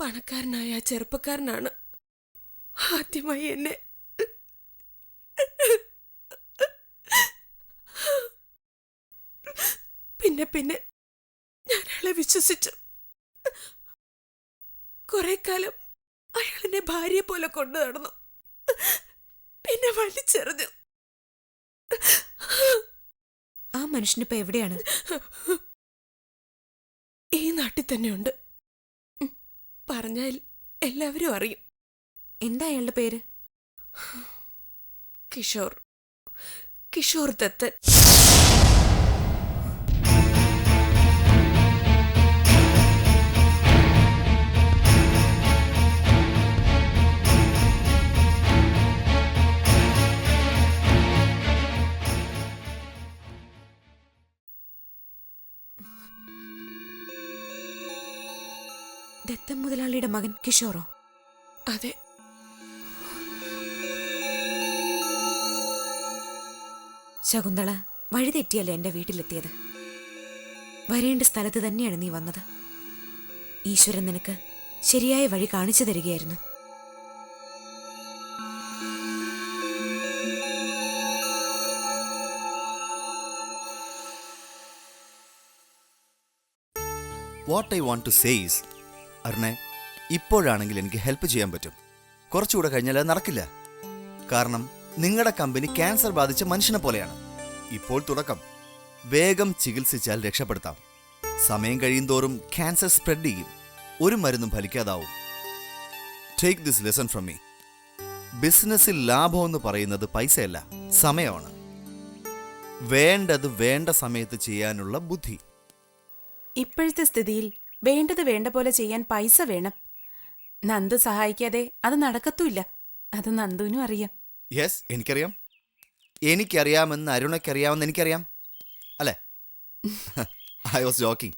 പണക്കാരനായ ചെറുപ്പക്കാരനാണ്. ആദ്യമായി എന്നെ. പിന്നെ പിന്നെ ഞാൻ അയാളെ വിശ്വസിച്ചു. കുറെ കാലം അയാൾ എന്നെ ഭാര്യയെ പോലെ കൊണ്ടു നടന്നു. പിന്നെ വലിച്ചെറിഞ്ഞു ആ മനുഷ്യനിപ്പോ എവിടെയാണ്? ഈ നാട്ടിൽ തന്നെയുണ്ട്. പറഞ്ഞാൽ എല്ലാവരും അറിയും. എന്താ അയാളുടെ പേര്? കിഷോർ. കിഷോർ ദത്തൻ ദത്തം മുതലാളിയുടെ മകൻ കിഷോറോ? അതെ. ശകുന്തള വഴി തെറ്റിയല്ലേ എന്റെ വീട്ടിലെത്തിയത്? വരേണ്ട സ്ഥലത്ത് തന്നെയാണ് നീ വന്നത്. ഈശ്വരൻ നിനക്ക് ശരിയായ വഴി കാണിച്ചു തരികയായിരുന്നു. What I want to says അരുണെ ഇപ്പോഴാണെങ്കിൽ എനിക്ക് ഹെൽപ്പ് ചെയ്യാൻ പറ്റും. കുറച്ചുകൂടെ കഴിഞ്ഞാൽ നടക്കില്ല. കാരണം നിങ്ങളുടെ കമ്പനി ക്യാൻസർ ബാധിച്ച മനുഷ്യനെ പോലെയാണ്. ഇപ്പോൾ തുടക്കം. വേഗം ചികിത്സിച്ചാൽ രക്ഷപ്പെടുത്താം. സമയം കഴിയുന്തോറും ക്യാൻസർ സ്പ്രെഡ് ചെയ്യും. ഒരു മരുന്നും ഫലിക്കാതാവും. Take this lesson from me ബിസിനസ്സിൽ ലാഭം എന്ന് പറയുന്നത് പൈസയല്ല സമയമാണ്. വേണ്ടത് വേണ്ട സമയത്ത് ചെയ്യാനുള്ള ബുദ്ധി. ഇപ്പോഴത്തെ സ്ഥിതിയിൽ വേണ്ടത് വേണ്ട പോലെ ചെയ്യാൻ പൈസ വേണം. നന്ദു സഹായിക്കാതെ അത് നടക്കത്തുമില്ല. അത് നന്ദുവിനും അറിയാം. യെസ് എനിക്കറിയാം. എനിക്കറിയാമെന്ന് അരുണയ്ക്കറിയാമെന്ന് എനിക്കറിയാം. അല്ലേ? ഐ വാസ് ജോക്കിംഗ്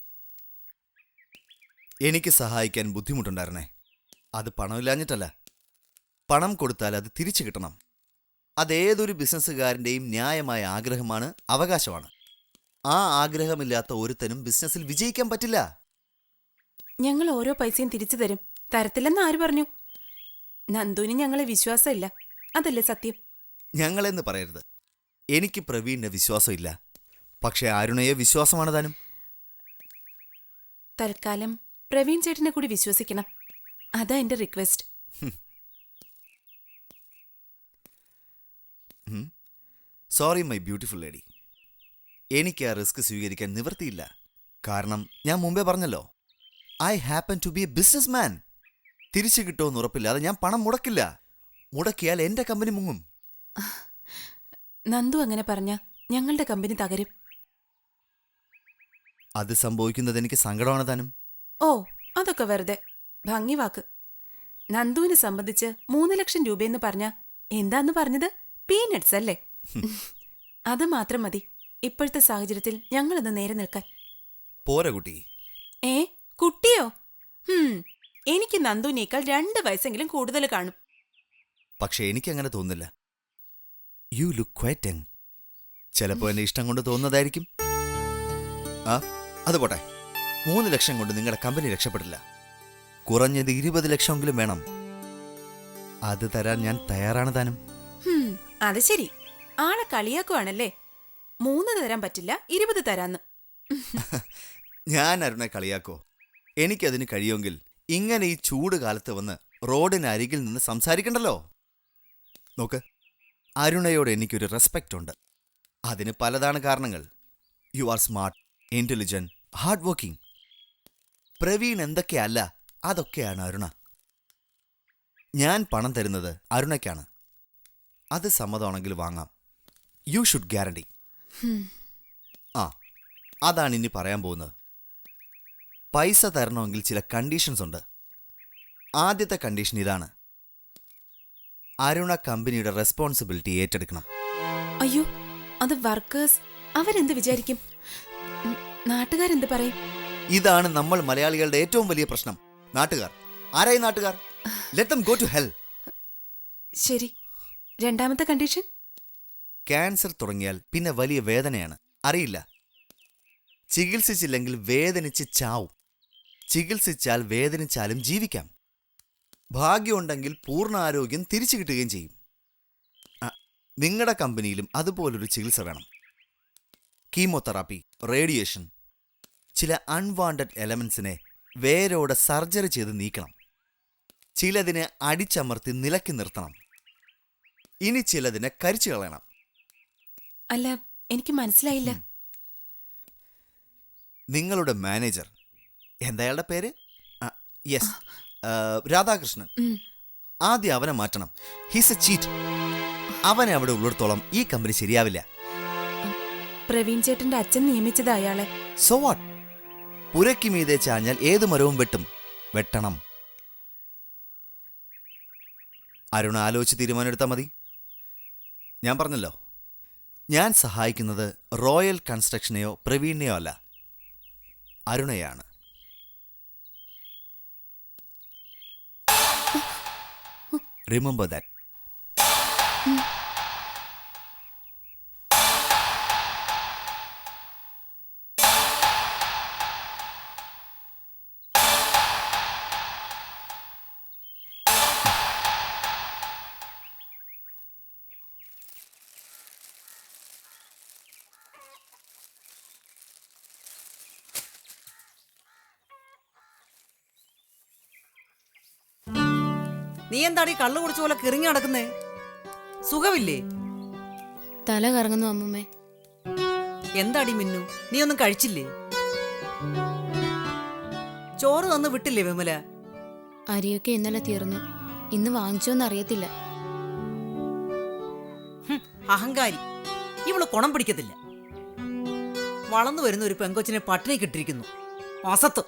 എനിക്ക് സഹായിക്കാൻ ബുദ്ധിമുട്ടുണ്ടായിരുന്നേ. അത് പണമില്ലാഞ്ഞിട്ടല്ല. പണം കൊടുത്താൽ അത് തിരിച്ചു കിട്ടണം. അതേതൊരു ബിസിനസ്സുകാരന്റെയും ന്യായമായ ആഗ്രഹമാണ് അവകാശമാണ്. ആ ആഗ്രഹമില്ലാത്ത ഒരുത്തനും ബിസിനസ്സിൽ വിജയിക്കാൻ പറ്റില്ല. ഞങ്ങൾ ഓരോ പൈസയും തിരിച്ചു തരും. തരത്തില്ലെന്ന് ആര് പറഞ്ഞു? നന്ദുവിന് ഞങ്ങളെ വിശ്വാസമില്ല. അതല്ലേ സത്യം? ഞങ്ങളെന്ന് പറയരുത്. എനിക്ക് പ്രവീണിനെ വിശ്വാസമില്ല. പക്ഷേ അരുണയെ വിശ്വാസമാണ് താനും. തൽക്കാലം പ്രവീൺ ചേട്ടനെ കൂടി വിശ്വസിക്കണം. അതാ എന്റെ request. Sorry my beautiful lady. എനിക്ക് ആ റിസ്ക് സ്വീകരിക്കാൻ നിവൃത്തിയില്ല. കാരണം ഞാൻ മുമ്പേ പറഞ്ഞല്ലോ. I happen to be a businessman തിരിച്ചു കിട്ടുമെന്ന് ഉറപ്പില്ലാതെ ഞാൻ പണം മുടക്കില്ല. മുടക്കിയാൽ എന്റെ കമ്പനി മുങ്ങും. നന്ദു അങ്ങനെ പറഞ്ഞ ഞങ്ങളുടെ കമ്പനി തകരും. അത് സംഭവിക്കുന്നത് എനിക്ക് സങ്കടമാണ് താനും. ഓ അതൊക്കെ വെറുതെ. ഭംഗി വാക്ക്. നന്ദുവിനെ സംബന്ധിച്ച് മൂന്ന് ലക്ഷം രൂപയെന്ന് പറഞ്ഞ എന്താന്ന് പറഞ്ഞത്? പീനട്സ് അല്ലേ? അത് മാത്രം മതി. ഇപ്പോഴത്തെ സാഹചര്യത്തിൽ ഞങ്ങളിന്ന് നേരെ നിൽക്കാൻ. പോരാ കുട്ടി. ഏ? കുട്ടിയോ? ഹും എനിക്ക് നന്ദുവിനേക്കാൾ രണ്ട് വയസ്സെങ്കിലും കൂടുതൽ കാണും. പക്ഷെ എനിക്കങ്ങനെ തോന്നില്ല യു ലുക്ക് ക്വൈറ്റ് യങ് ചിലപ്പോൾ എന്റെ ഇഷ്ടം കൊണ്ട് തോന്നുന്നതായിരിക്കും. ആ അത് പോട്ടെ. മൂന്ന് ലക്ഷം കൊണ്ട് നിങ്ങളുടെ കമ്പനി രക്ഷപ്പെടില്ല. കുറഞ്ഞത് ഇരുപത് ലക്ഷമെങ്കിലും വേണം. അത് തരാൻ ഞാൻ തയ്യാറാണ് താനും. അത് ശരി. ആളെ കളിയാക്കുവാണല്ലേ? മൂന്ന് തരാൻ പറ്റില്ല ഇരുപത് തരാന്ന്. ഞാൻ അരുണെ കളിയാക്കോ? എനിക്കതിന് കഴിയുമെങ്കിൽ ഇങ്ങനെ ഈ ചൂട് കാലത്ത് വന്ന് റോഡിനരികിൽ നിന്ന് സംസാരിക്കണ്ടല്ലോ? നോക്ക് അരുണയോട് എനിക്കൊരു റെസ്പെക്റ്റ് ഉണ്ട്. അതിന് പലതാണ് കാരണങ്ങൾ. You are smart intelligent hard working Praveen എന്തൊക്കെയല്ല അതൊക്കെയാണ് അരുണ. ഞാൻ പണം തരുന്നത് അരുണയ്ക്കാണ്. അത് സമ്മതമാണെങ്കിൽ വാങ്ങാം. യു ഷുഡ് ഗ്യാരണ്ടി ആ അതാണ് ഇനി പറയാൻ പോകുന്നത്. പൈസ തരണമെങ്കിൽ ചില കണ്ടീഷൻസ് ഉണ്ട്. ആദ്യത്തെ കണ്ടീഷൻ ഇതാണ്. അരുണ കമ്പനിയുടെ റെസ്പോൺസിബിലിറ്റി ഏറ്റെടുക്കണം. അയ്യോ അത് വർക്കേഴ്സ് അവരെന്ത് വിചാരിക്കും? നാട്ടുകാരെന്ത് പറയും? ഇതാണ് നമ്മൾ മലയാളികളുടെ ഏറ്റവും വലിയ പ്രശ്നം. നാട്ടുകാർ. ആരായി നാട്ടുകാർ? ലെറ്റ് ഗോ ടു ഹെൽ ശരി. രണ്ടാമത്തെ കണ്ടീഷൻ ക്യാൻസർ തുടങ്ങിയാൽ പിന്നെ വലിയ വേദനയാണ്. അറിയില്ല. ചികിത്സിച്ചില്ലെങ്കിൽ വേദനിച്ച് ചാവും. ചികിത്സിച്ചാൽ വേദനിച്ചാലും ജീവിക്കാം. ഭാഗ്യമുണ്ടെങ്കിൽ പൂർണ ആരോഗ്യം തിരിച്ചു കിട്ടുകയും ചെയ്യും. നിങ്ങളുടെ കമ്പനിയിലും അതുപോലൊരു ചികിത്സ വേണം. കീമോതെറാപ്പി റേഡിയേഷൻ ചില അൺവാണ്ടഡ് എലമെന്റ്സിനെ വേരോടെ സർജറി ചെയ്ത് നീക്കണം. ചിലതിനെ അടിച്ചമർത്തി നിലക്കി നിർത്തണം. ഇനി ചിലതിനെ കരിച്ചു കളയണം. അല്ല എനിക്ക് മനസ്സിലായില്ല. നിങ്ങളുടെ മാനേജർ എന്തായാളുടെ പേര്? യെസ് രാധാകൃഷ്ണൻ. ആദ്യം അവനെ മാറ്റണം. ഹിസ് എ ചീറ്റ് അവനെ അവിടെ ഉള്ളിടത്തോളം ഈ കമ്പനി ശരിയാവില്ല. പ്രവീൺ ചേട്ടന്റെ അച്ഛൻ നിയമിച്ചത് അയാളെ. സോ വാട്ട് പുരയ്ക്ക് മീതെ ചാഞ്ഞാൽ ഏത് മരവും വെട്ടും. വെട്ടണം. അരുൺ ആലോചിച്ച് തീരുമാനമെടുത്താൽ മതി. ഞാൻ പറഞ്ഞല്ലോ. ഞാൻ സഹായിക്കുന്നത് റോയൽ കൺസ്ട്രക്ഷനെയോ പ്രവീണിനെയോ അല്ല. അരുണയാണ്. Remember that. Hmm. നീ എന്താടി കള്ളു കുടിച്ച പോലെ കിറങ്ങി നടക്കുന്നേ? സുഖമില്ലേ? തല കറങ്ങുന്നു അമ്മമ്മേ. എന്താടി മിന്നു? നീ ഒന്നും കഴിച്ചില്ലേ? ചോറ് തന്നു വിട്ടില്ലേ വിമല? അരിയൊക്കെ ഇന്നലെ തീർന്നു. ഇന്ന് വാങ്ങിച്ചോന്ന് അറിയത്തില്ല. ഹും, അഹങ്കാരി. ഇവൾ കുണം പിടിക്കത്തില്ല. വളർന്നു വരുന്ന ഒരു പെങ്കൊച്ചിനെ പട്ടിണി കിട്ടിരിക്കുന്നു അസത്ത്.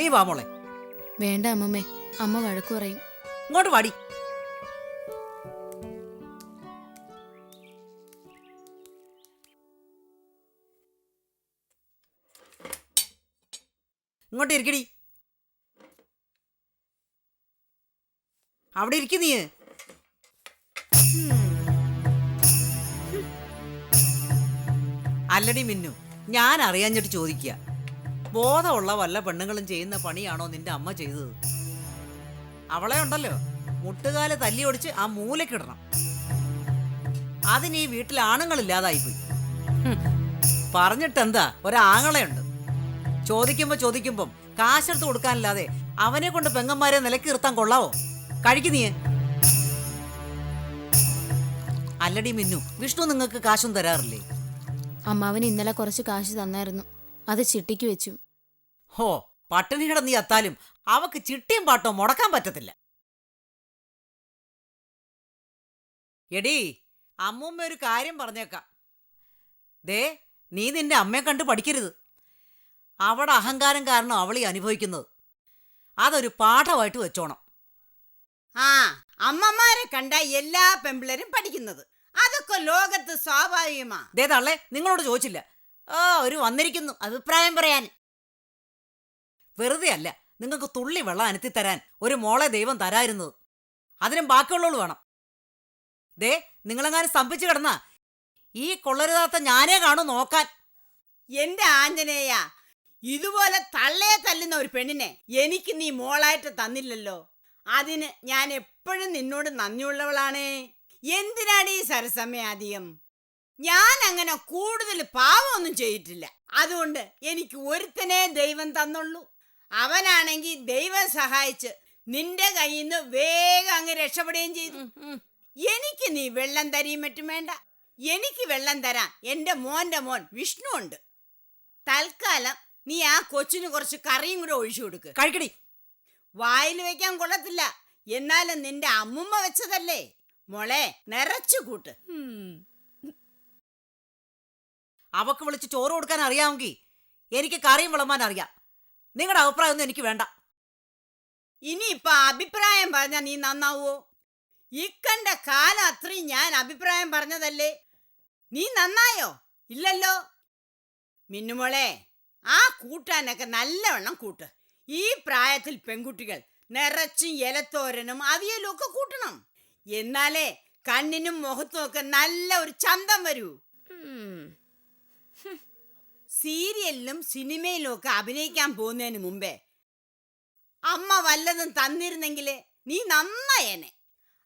നീ വാ മോളെ. വേണ്ട അമ്മമ്മേ. അമ്മ വഴക്കു പറയും. ഇങ്ങോട്ട് വാടി. ഇങ്ങോട്ട് ഇരിക്കടി. അവിടെ ഇരിക്കും നീ. അല്ലടി മിന്നു ഞാൻ അറിയാഞ്ഞിട്ട് ചോദിക്കുക ബോധമുള്ള വല്ല പെണ്ണുങ്ങളും ചെയ്യുന്ന പണിയാണോ നിന്റെ അമ്മ ചെയ്തത്? അവളെ ഉണ്ടല്ലോ. മുട്ടുകാൽ തല്ലി ഒടിച്ച് ആ മൂലക്കിടണം അതിന് ഈ വീട്ടിൽ ആണുങ്ങളില്ലാതായിപ്പോയി ഹും. പറഞ്ഞിട്ടെന്താ? ഒരാങ്ങളെയുണ്ട് ചോദിക്കുമ്പോ ചോദിക്കുമ്പം കാശെടുത്ത് കൊടുക്കാനില്ലാതെ അവനെ കൊണ്ട് പെങ്ങന്മാരെ നിലയ്ക്ക് ഇർത്താൻ കൊള്ളാവോ? കഴിക്കുന്നീ അല്ലടി മിന്നു വിഷ്ണു നിങ്ങൾക്ക് കാശും തരാറില്ലേ? അമ്മാവൻ ഇന്നലെ കുറച്ച് കാശ് തന്നായിരുന്നു. അത് ചിട്ടിക്ക് വെച്ചു. ഹോ പട്ടിണി കിടന്ന് എത്താലും അവക്ക് ചിട്ടിയും പാട്ടോ മുടക്കാൻ പറ്റത്തില്ല. എടി അമ്മൂമ്മ ഒരു കാര്യം പറഞ്ഞേക്കാം. ദേ നീ നിന്റെ അമ്മയെ കണ്ട് പഠിക്കരുത്. അവിടെ അഹങ്കാരം കാരണം അവളീ അനുഭവിക്കുന്നത്. അതൊരു പാഠമായിട്ട് വെച്ചോണം. ആ അമ്മമാരെ കണ്ട എല്ലാ പെമ്പിളരും പഠിക്കുന്നത്. അതൊക്കെ ലോകത്ത് സ്വാഭാവികമാ. ദേ തള്ളേ നിങ്ങളോട് ചോദിച്ചില്ല. ആ ഒരു വന്നിരിക്കുന്നു. അഭിപ്രായം പറയാൻ. വെറുതെ അല്ല നിങ്ങൾക്ക് തുള്ളി വെള്ളം അനത്തി തരാൻ ഒരു മോളെ ദൈവം തരായിരുന്നത് അതിനും ബാക്കിയുള്ളവൾ വേണം. ദേ നിങ്ങളെങ്ങാനും സ്തംഭിച്ചു കിടന്ന ഈ കൊള്ളരുതാത്ത ഞാനേ കാണൂ നോക്കാൻ. എന്റെ ആഞ്ജനേയ ഇതുപോലെ തള്ളയെ തല്ലുന്ന ഒരു പെണ്ണിനെ എനിക്ക് നീ മോളായിട്ട് തന്നില്ലല്ലോ. അതിന് ഞാൻ എപ്പോഴും നിന്നോട് നന്ദിയുള്ളവളാണേ. എന്തിനാണ് ഈ സരസമയ അധികം ഞാൻ അങ്ങനെ കൂടുതൽ പാവമൊന്നും ചെയ്തിട്ടില്ല. അതുകൊണ്ട് എനിക്ക് ഒരുത്തനെ ദൈവം തന്നുള്ളൂ. അവനാണെങ്കിൽ ദൈവം സഹായിച്ച് നിന്റെ കയ്യിൽ നിന്ന് വേഗം അങ്ങ് രക്ഷപ്പെടുകയും ചെയ്തു. എനിക്ക് നീ വെള്ളം തരിയും മറ്റും വേണ്ട. എനിക്ക് വെള്ളം തരാൻ എന്റെ മോന്റെ മോൻ വിഷ്ണു ഉണ്ട് തൽക്കാലം നീ ആ കൊച്ചിന് കുറച്ച് കറിയും കൂടെ ഒഴിച്ചു കൊടുക്ക്. കഴിക്കടി. വായിൽ വെക്കാൻ കൊള്ളത്തില്ല. എന്നാലും നിന്റെ അമ്മുമ്മ വെച്ചതല്ലേ. മോളെ നിറച്ചു കൂട്ട്. അവക്ക് വിളിച്ച് ചോറ് കൊടുക്കാൻ അറിയാമെങ്കിൽ എനിക്ക് കറിയും വിളമ്പാൻ അറിയാം. നിങ്ങളുടെ അഭിപ്രായം ഒന്നും എനിക്ക് വേണ്ട. ഇനിയിപ്പൊ അഭിപ്രായം പറഞ്ഞാൽ നീ നന്നാവോ? ഇക്കണ്ട കാലം അത്രയും ഞാൻ അഭിപ്രായം പറഞ്ഞതല്ലേ? നീ നന്നായോ? ഇല്ലല്ലോ? മിന്നുമോളെ ആ കൂട്ടാനൊക്കെ നല്ലവണ്ണം കൂട്ട്. ഈ പ്രായത്തിൽ പെൺകുട്ടികൾ നിറച്ചും ഇലത്തോരനും അവിയലും ഒക്കെ കൂട്ടണം. എന്നാലേ കണ്ണിനും മുഖത്തും ഒക്കെ നല്ല ഒരു ചന്തം വരൂ. സീരിയലിലും സിനിമയിലും ഒക്കെ അഭിനയിക്കാൻ പോകുന്നതിന് മുമ്പേ അമ്മ വല്ലതും തന്നിരുന്നെങ്കിൽ നീ നന്നായേനെ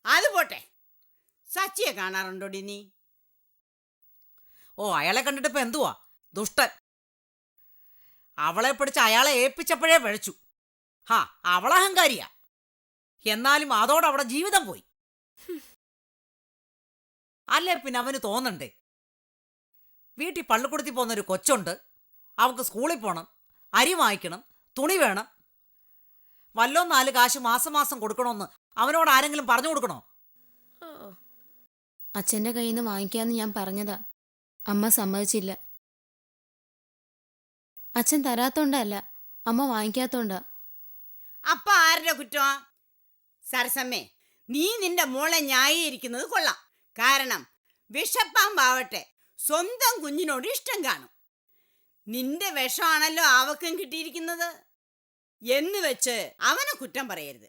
അത് പോട്ടെ. സച്ചിയെ കാണാറുണ്ടോടി നീ ഓ അയാളെ കണ്ടിട്ട് എന്തുവാ? ദുഷ്ടൻ. അവളെ പിടിച്ച് അയാളെ ഏൽപ്പിച്ചപ്പോഴേ വിഴച്ചു. ഹാ അവളഹങ്കാരിയാ എന്നാലും അതോടെ അവിടെ ജീവിതം പോയി. അല്ലേ പിന്നെ അവന് തോന്നണ്ടേ? വീട്ടിൽ പള്ളിക്കൂടത്തിൽ പോകുന്ന ഒരു കൊച്ചുണ്ട്. അവൾക്ക് സ്കൂളിൽ പോകണം അരി വാങ്ങിക്കണം തുണി വേണം. വല്ലോ നാല് കാശ് മാസം മാസം കൊടുക്കണമെന്ന് അവനോട് ആരെങ്കിലും പറഞ്ഞു കൊടുക്കണോ? അച്ഛന്റെ കയ്യിൽ നിന്ന് വാങ്ങിക്കാന്ന് ഞാൻ പറഞ്ഞതാ. അമ്മ സമ്മതിച്ചില്ല. അച്ഛൻ തരാത്തോണ്ടല്ല അമ്മ വാങ്ങിക്കാത്തോണ്ടാ. അപ്പ ആരുടെ കുറ്റമാ സരസമ്മേ നീ നിന്റെ മോളെ ന്യായീകരിക്കുന്നത് കൊള്ളാം. കാരണം വിഷപ്പാമ്പാവട്ടെ സ്വന്തം കുഞ്ഞിനോട് ഇഷ്ടം കാണും. നിന്റെ വിഷമാണല്ലോ അവക്കും കിട്ടിയിരിക്കുന്നത്? എന്ന് വെച്ച് അവനെ കുറ്റം പറയരുത്.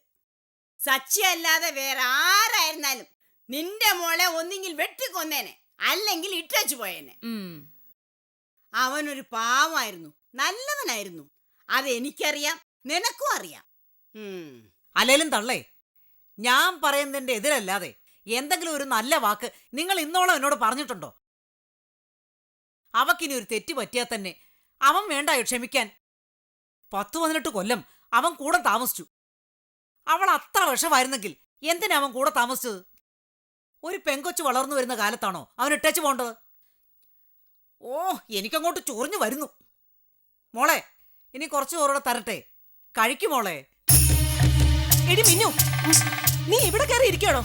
സച്ചിയല്ലാതെ വേറെ ആരായിരുന്നാലും നിന്റെ മോളെ ഒന്നെങ്കിൽ വെട്ടിക്കൊന്നേനെ അല്ലെങ്കിൽ ഇട്ടച്ചു പോയേനെ. അവനൊരു പാവമായിരുന്നു നല്ലവനായിരുന്നു. അത് എനിക്കറിയാം നിനക്കും അറിയാം. അല്ലേലും തള്ളേ ഞാൻ പറയുന്നതിന്റെ എതിരല്ലാതെ എന്തെങ്കിലും ഒരു നല്ല വാക്ക് നിങ്ങൾ ഇന്നോളം എന്നോട് പറഞ്ഞിട്ടുണ്ടോ? അവക്കിനി ഒരു തെറ്റ് പറ്റിയാൽ തന്നെ അവൻ വേണ്ടായോ ക്ഷമിക്കാൻ. പത്തു പതിനെട്ട് കൊല്ലം അവൻ കൂടെ താമസിച്ചു. അവൾ അത്ര വിഷമായിരുന്നെങ്കിൽ എന്തിനാ അവൻ കൂടെ താമസിച്ചത്? ഒരു പെങ്കൊച്ചു വളർന്നു വരുന്ന കാലത്താണോ അവൻ ഇട്ടേച്ചു പോണ്ടത് ഓ എനിക്കങ്ങോട്ട് ചൊറിഞ്ഞു വരുന്നു. മോളെ ഇനി കുറച്ച് ചോറൂടെ തരട്ടെ. കഴിക്കും മോളെ. എടി മിന്നു നീ ഇവിടെ കയറി ഇരിക്കണോ?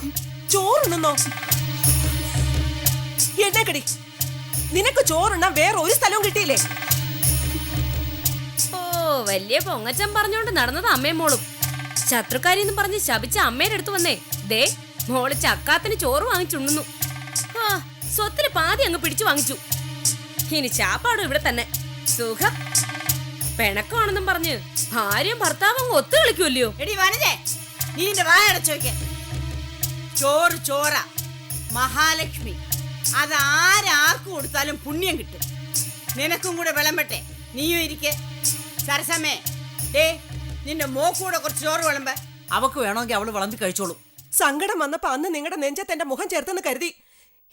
ചോറുണ്ണുന്നോ? എണ്ണക്കടി നിനക്ക് ചോറുണ്ണാൻ വേറെ ഒരു സ്ഥലവും കിട്ടിയില്ലേ? വലിയ പൊങ്ങച്ചൻ പറഞ്ഞോണ്ട് നടന്നത് അമ്മയും മോളും. ശത്രുക്കാരി എന്ന് പറഞ്ഞ് ശപിച്ച അമ്മയുടെ അടുത്ത് വന്നേ. ദേ മോൾ ചക്കാത്തിന് ചോറ് വാങ്ങിച്ചുണ്ണുന്നു. ആ സ്വത്തിന് പാതി അങ്ങ് പിടിച്ചു വാങ്ങിച്ചു. ഇനി ചാപ്പാടും ഇവിടെ തന്നെ. സുഖം. പിണക്കമാണെന്നും പറഞ്ഞ് ഭാര്യയും ഭർത്താവും ഒത്തു കളിക്കുമല്ലയോ എടി നീ നിന്റെ ചോറ് ചോറ മഹാലക്ഷ്മി. അത് ആരാർക്ക് കൊടുത്താലും പുണ്യം കിട്ടും. നിനക്കും കൂടെ വിളമ്പട്ടെ. നീയും ഇരിക്കെ. സരസമ്മേ ഡേ നിന്റെ മോക്കൂടെ കുറച്ച് ചോറ് വിളമ്പ. അവക്ക് വേണമെങ്കിൽ അവൾ വിളമ്പി കഴിച്ചോളൂ. സങ്കടം വന്നപ്പോ അന്ന് നിങ്ങളുടെ നെഞ്ചത്ത് എന്റെ മുഖം ചേർത്തെന്ന് കരുതി.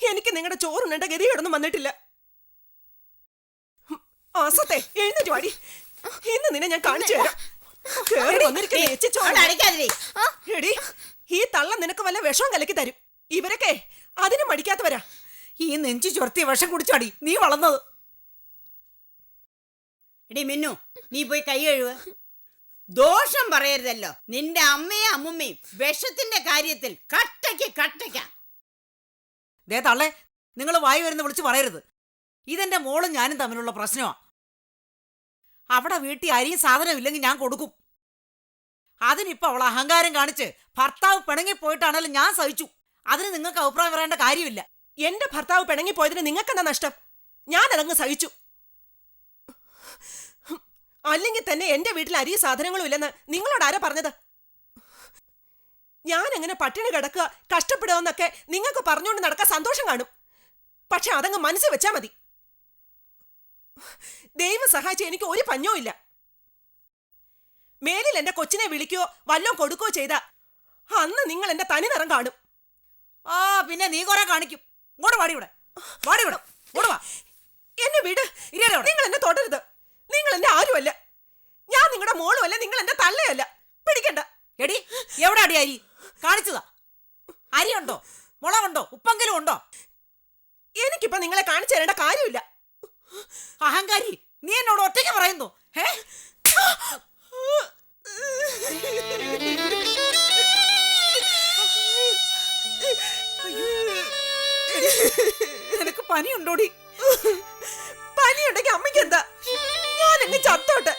എനിക്ക് നിങ്ങളുടെ ചോറുണ്ണേണ്ട ഗതിയോടൊന്നും വന്നിട്ടില്ല. ആസത്തെ അസത്തെ എഴുന്നേറ്റ് വാടി. ഇന്ന് നിന്നെ ഞാൻ കാണിച്ചു തരാം. കേറി വന്നിരിക്കുന്ന. അവിടെ അടിക്കാതിരി. എടി ഈ തള്ള നിനക്ക് വല്ല വിഷവും കലക്കി തരും. ഇവരൊക്കെ അതിന് മടിക്കാത്തവരാ. ഈ നെഞ്ചു ചുരത്തിയ വിഷം കുടിച്ചാടി നീ വളർന്നത്. എടി മിന്നു നീ പോയി കൈ കഴുവ ദോഷം പറയരുതല്ലോ. നിന്റെ അമ്മയും അമ്മുമ്മയും വിഷത്തിന്റെ കാര്യത്തിൽ കട്ടയ്ക്ക് കട്ടയ്ക്ക. ദേ തള്ളേ നിങ്ങൾ വായി വരുന്ന വിളിച്ച് പറയരുത്. ഇതെന്റെ മോളും ഞാനും തമ്മിലുള്ള പ്രശ്നമാ. അവിടെ വീട്ടിൽ അരിയും സാധനം ഇല്ലെങ്കിൽ ഞാൻ കൊടുക്കും. അതിനിപ്പൊ അവൾ അഹങ്കാരം കാണിച്ച് ഭർത്താവ് പിണങ്ങി പോയിട്ടാണല്ലോ ഞാൻ സഹിച്ചു. അതിന് നിങ്ങൾക്ക് അഭിപ്രായം പറയേണ്ട കാര്യമില്ല. എന്റെ ഭർത്താവ് പിണങ്ങി പോയതിന് നിങ്ങൾക്കെന്താ നഷ്ടം? ഞാൻ അതങ്ങ് സഹിച്ചു. അല്ലെങ്കിൽ തന്നെ എന്റെ വീട്ടിൽ അരി സാധനങ്ങളും ഇല്ലെന്ന് നിങ്ങളോട് ആരാ പറഞ്ഞത്? ഞാൻ എങ്ങനെ പട്ടിണി കിടക്കുക കഷ്ടപ്പെടുകയെന്നൊക്കെ നിങ്ങൾക്ക് പറഞ്ഞുകൊണ്ട് നടക്കാൻ സന്തോഷം കാണും. പക്ഷെ അതങ്ങ് മനസ്സിൽ വെച്ചാ മതി. ദൈവം സഹായിച്ച എനിക്ക് ഒരു പഞ്ഞവും ഇല്ല. മേലിൽ എന്റെ കൊച്ചിനെ വിളിക്കുകയോ വല്ലോ കൊടുക്കുകയോ ചെയ്ത അന്ന് നിങ്ങൾ എന്റെ തനി നിറം കാണും. ആ പിന്നെ നീ കുറെ കാണിക്കും. ഇങ്ങോട്ട് വാടി ഇവിടെ. വാടി ഇവിടെ. എന്നെ വിട്. നിങ്ങൾ എന്നെ തൊടരുത്. നിങ്ങൾ എന്റെ ആരുമല്ല. ഞാൻ നിങ്ങളുടെ മോളുമല്ല നിങ്ങൾ എന്റെ തള്ളയല്ല. പിടിക്കണ്ട. എടി എവിടെ അടി അരി? കാണിച്ചതാ. അരിയുണ്ടോ? മുളകുണ്ടോ? ഉപ്പെങ്കിലും ഉണ്ടോ? എനിക്കിപ്പോ നിങ്ങളെ കാണിച്ചു തരേണ്ട കാര്യമില്ല. അഹങ്കാരി നീ എന്നോട് ഒറ്റയ്ക്ക് പറയുന്നു. ഏ നിനക്ക് പനിയുണ്ടോടി? പനിയുണ്ടെങ്കിൽ അമ്മയ്ക്ക് എന്താ? എന്നെ ചത്തോട്ടെ.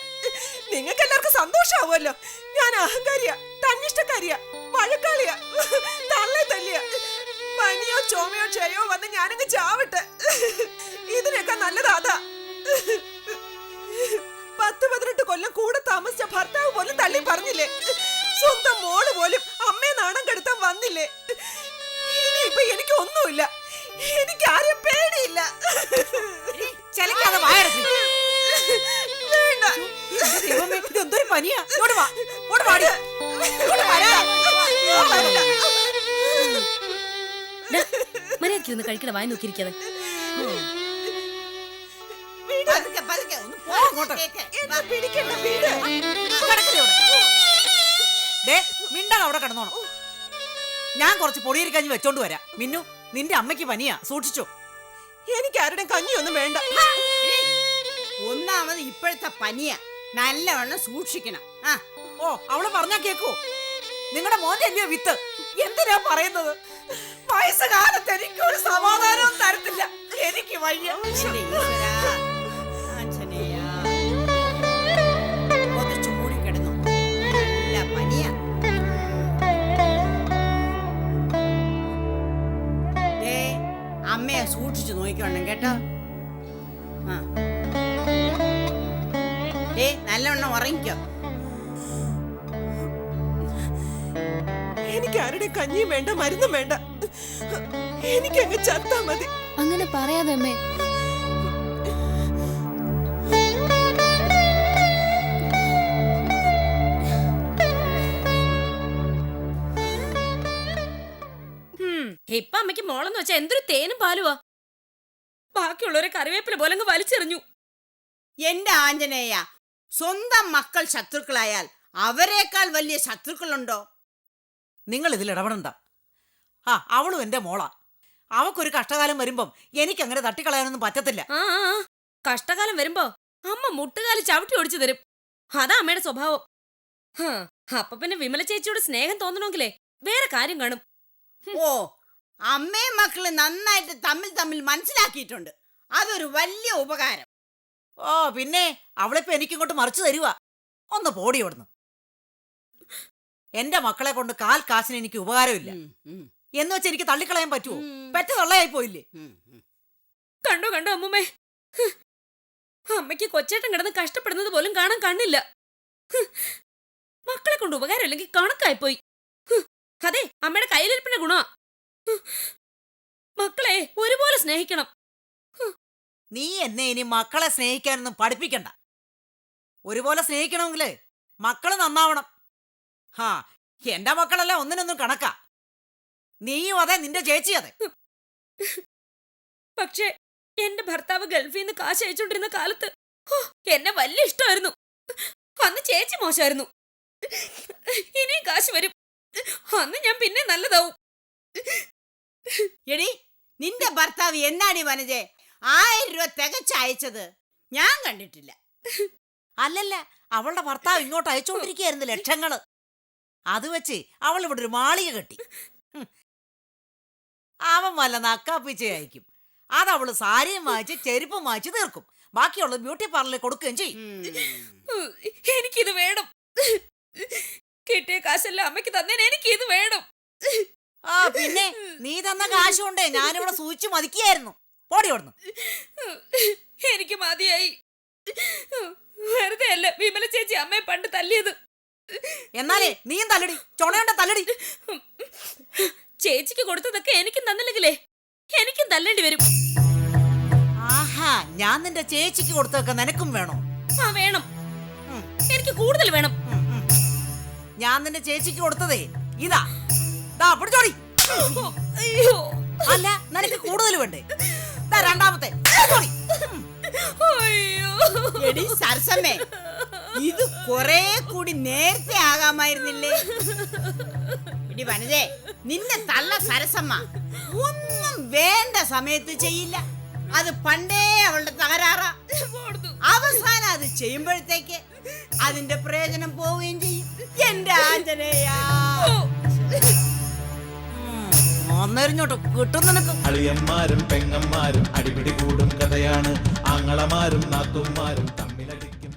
നിങ്ങൾക്ക് എല്ലാവർക്കും സന്തോഷമാവുമല്ലോ ഞാൻ അഹങ്കാരിയാ തന്നിഷ്ടക്കാരിയാ വഴക്കാളിയാ തള്ളെ തല്ലിയ. പനിയോ ചുമയോ ക്ഷയോ വന്ന് ഞാനങ്ങ് ചാവട്ടെ. ഇതിനൊക്കെ നല്ലതാതാ പത്ത് പതിനെട്ട് കൊല്ലം കൂടെ താമസിച്ച ഭർത്താവ് പോലും തള്ളി പറഞ്ഞില്ലേ? സ്വന്തം മോൾ പോലും അമ്മയെ നാണം കെടുത്താൻ വന്നില്ലേ? ഇനിയിപ്പൊ എനിക്ക് ഒന്നുമില്ല. എനിക്ക് ആരും പേടിയില്ല. ചെലക്കാതെ വായറ ദൈവമേ ഇതെന്തൊരു പനിയാ? ഇങ്ങോട്ട് വാ ഇങ്ങോട്ട് വാടി. ഇങ്ങോട്ട്. മര്യാദയ്ക്ക് ഒന്ന് കഴിക്കണ വായി നോക്കിയിരിക്കാതെ. പതുക്കെ പതുക്കെ ഒന്ന് പോ അങ്ങോട്ട്. കേക്ക്. പിടിക്കണ്ട വീട്. കിടക്കില്ലേ? ദേ മിണ്ടാൻ അവിടെ കിടന്നോണം. ഞാൻ കുറച്ച് പൊടിയിരിക്കഞ്ഞ് വെച്ചോണ്ട് വരാം. മിന്നു നിന്റെ അമ്മയ്ക്ക് പനിയാ. സൂക്ഷിച്ചോ. എനിക്ക് ആരുടെ കഞ്ഞിയൊന്നും വേണ്ട. ഒന്നാമത് ഇപ്പോഴത്തെ പനിയ. നല്ലവണ്ണം സൂക്ഷിക്കണം. ആ. ഓ അവൾ പറഞ്ഞാ കേക്കോ. നിങ്ങളുടെ മോന്റെ അല്ലയോ വിത്ത്? എന്തിനാ പറയുന്നത്? വയസ്സുകാലത്ത് എനിക്ക് ഒരു സമാധാനവും തരത്തില്ല. എനിക്ക് വയ്യ. എന്റെ ഈശ്വരാ. ആഞ്ജനേയാ. പൊതച്ചു മൂടിക്കിടന്നു. നല്ല പനിയാ. ദേ, അമ്മയെ സൂക്ഷിച്ചു നോക്കിക്കോണം കേട്ടോ. ആ. നല്ലവണ്ണം ഉറങ്ങിക്കോ. എനിക്ക് ആരുടെ കഞ്ഞിയും വേണ്ട മരുന്നും വേണ്ട. എനിക്കങ്ങ് ചത്താ മതി. അങ്ങനെ പറയാതെ അമ്മേ. ഇപ്പൊ അമ്മയ്ക്ക് മോളെന്ന് വെച്ചാ എന്തൊരു തേനും പാലുവാ. ബാക്കിയുള്ളവരെ കറിവേപ്പില പോലെ അങ്ങ് വലിച്ചെറിഞ്ഞു. എന്റെ ആഞ്ജനേയ സ്വന്തം മക്കൾ ശത്രുക്കളായാൽ അവരെക്കാൾ വലിയ ശത്രുക്കളുണ്ടോ? നിങ്ങൾ ഇതിൽ ഇടപെടണ്ട. ആ അവളും എന്റെ മോളാ. അവക്കൊരു കഷ്ടകാലം വരുമ്പം എനിക്ക് അങ്ങനെ തട്ടിക്കളയാനൊന്നും പറ്റത്തില്ല. ആ. കഷ്ടകാലം വരുമ്പോ അമ്മ മുട്ടുകാലി ചവിട്ടി ഓടിച്ചു തരും. അതാ അമ്മയുടെ സ്വഭാവം. ഹാ, അപ്പൊ പിന്നെ വിമല ചേച്ചിയോട് സ്നേഹം തോന്നണമെങ്കിലേ വേറെ കാര്യം കാണും. ഓ അമ്മയും മക്കൾ നന്നായിട്ട് തമ്മിൽ തമ്മിൽ മനസ്സിലാക്കിയിട്ടുണ്ട്. അതൊരു വലിയ ഉപകാരം. ഓ പിന്നെ അവളിപ്പോ എനിക്കിങ്ങോട്ട് മറിച്ചു തരുക ഒന്ന് പോടി അവിടുന്ന് എന്റെ മക്കളെ കൊണ്ട് കാൽ കാശിന് എനിക്ക് ഉപകാരമില്ല. എന്ന് വെച്ച് എനിക്ക് തള്ളിക്കളയാൻ പറ്റുമോ. പെറ്റ തള്ളയായി പോയില്ലേ. കണ്ടോ കണ്ടോ അമ്മൂമ്മേ? അമ്മയ്ക്ക് കൊച്ചേട്ടൻ കിടന്ന് കഷ്ടപ്പെടുന്നത് പോലും കാണാൻ കണ്ണില്ല. മക്കളെ കൊണ്ട് ഉപകാരമില്ലെങ്കിൽ കണക്കായിപ്പോയി പോയി. അതെ അമ്മയുടെ കയ്യിലിരിപ്പിന്റെ ഗുണ. മക്കളെ ഒരുപോലെ സ്നേഹിക്കണം. നീ എന്നെ ഇനി മക്കളെ സ്നേഹിക്കാനൊന്നും പഠിപ്പിക്കണ്ട. ഒരുപോലെ സ്നേഹിക്കണമെങ്കിൽ മക്കൾ നന്നാവണം. ഹാ എന്റെ മക്കളല്ല ഒന്നിനൊന്നും കണക്കാ. നീയും അതെ നിന്റെ ചേച്ചി അതെ. പക്ഷേ എന്റെ ഭർത്താവ് ഗൾഫിൽ നിന്ന് കാശ് അയച്ചോണ്ടിരുന്ന കാലത്ത് എന്നെ വലിയ ഇഷ്ടമായിരുന്നു. അന്ന് ചേച്ചി മോശമായിരുന്നു. ഇനിയും കാശ് വരും. അന്ന് ഞാൻ പിന്നെ നല്ലതാവും. എടി നിന്റെ ഭർത്താവ് എന്നാടി വനജെ ആയിരം രൂപ തികച്ച് അയച്ചത് ഞാൻ കണ്ടിട്ടില്ല. അല്ലല്ല അവളുടെ ഭർത്താവ് ഇങ്ങോട്ട് അയച്ചുകൊണ്ടിരിക്കുകയായിരുന്നു ലക്ഷങ്ങൾ. അത് വെച്ച് അവൾ ഇവിടെ ഒരു മാളിക കെട്ടി. അവൻ വല്ല നക്കാപ്പിച്ച് അയക്കും അത് അവൾ സാരിയും വാങ്ങിച്ച് ചെരുപ്പും വാങ്ങിച്ച് തീർക്കും. ബാക്കിയുള്ള ബ്യൂട്ടി പാർലറിൽ കൊടുക്കുകയും ചെയ്യും. എനിക്കിത് വേണം. കിട്ടിയ കാശല്ല അമ്മയ്ക്ക് തന്നേനെ എനിക്കിത് വേണം. ആ പിന്നെ നീ തന്ന കാശുകൊണ്ടേ ഞാനിവിടെ സൂചിച്ചു മതിക്കുകയായിരുന്നു. പോടി എനിക്ക് മതിയായി. വെറുതെ അല്ല വിമല ചേച്ചി അമ്മയെ പണ്ട് തല്ലിയത്. എന്നാലേ നീയും തല്ലടി ചൊണയുണ്ട തല്ലടി. ചേച്ചിക്ക് കൊടുത്തതൊക്കെ എനിക്കും തന്നില്ലെങ്കിലേ എനിക്കും തല്ലേണ്ടി വരും. ആഹാ ഞാൻ നിന്റെ ചേച്ചിക്ക് കൊടുത്തതൊക്കെ നിനക്കും വേണോ? ആ വേണം. എനിക്ക് കൂടുതൽ വേണം. ഞാൻ നിന്റെ ചേച്ചിക്ക് കൊടുത്തതേ ഇതാ. ദാ പിടിച്ചോടി. അല്ല നിനക്ക് കൂടുതൽ വേണ്ടേ? രണ്ടാമത്തെ. അയ്യോ. എടി സരസമ്മേ ഇത് കൊറേ കൂടി നേരത്തെ ആകാമായിരുന്നില്ലേ? എടി വനജേ നിന്നെ തള്ള സരസമ്മ ഒന്നും വേണ്ട സമയത്ത് ചെയ്യില്ല. അത് പണ്ടേ അവളുടെ തകരാറാ. അവസാനം അത് ചെയ്യുമ്പോഴത്തേക്ക് അതിന്റെ പ്രയോജനം പോവുകയും ചെയ്യും. എന്റെ ആഞ്ജനേയാ. ഒന്നരിഞ്ഞോട്ട് കിട്ടും നിനക്ക്. അളിയന്മാരും പെങ്ങന്മാരും അടിപിടി കൂടും കഥയാണ്. ആങ്ങളമാരും നാത്തുമാരും